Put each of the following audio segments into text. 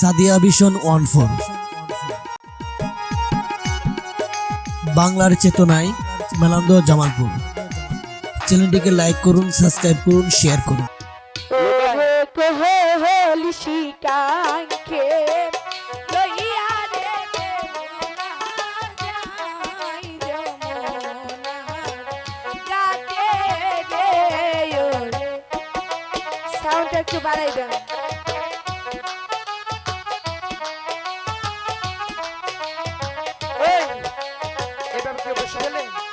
Sadia vision one four. বাংলার চেতনায় মেলান্দ জামালপুর। চ্যানেলটিকে লাইক করুন, সাবস্ক্রাইব করুন, শেয়ার করুন। একটু বাড়াই Shelling.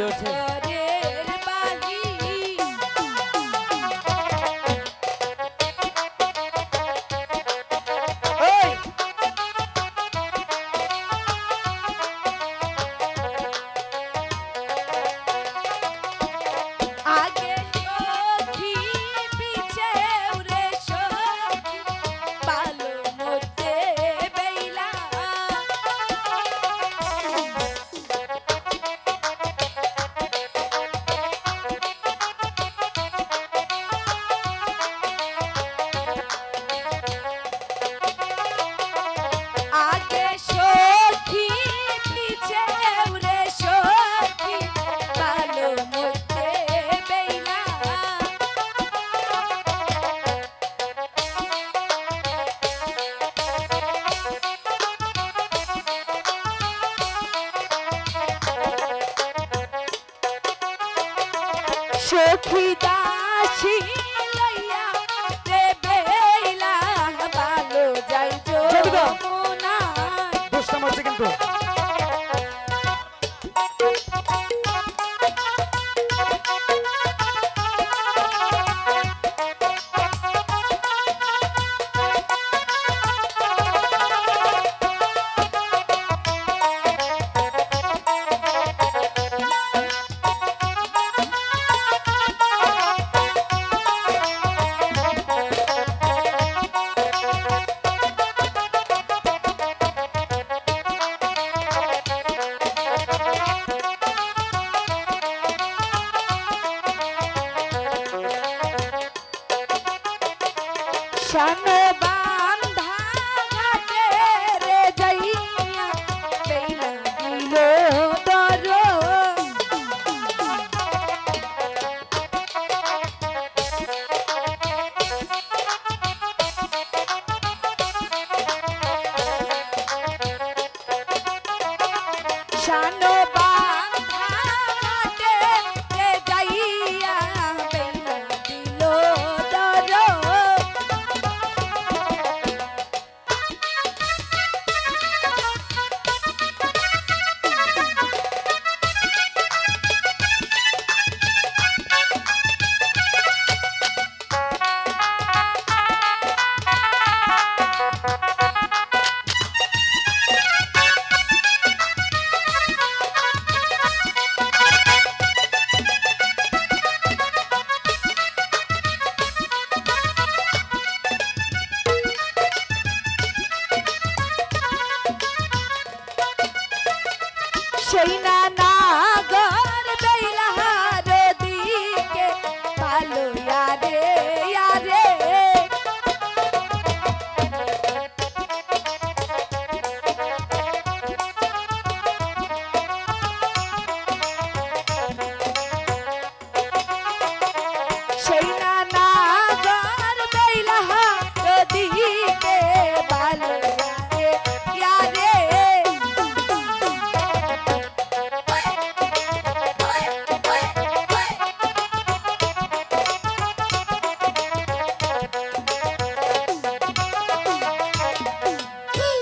કર્યો છે. সখী দাসী হই না না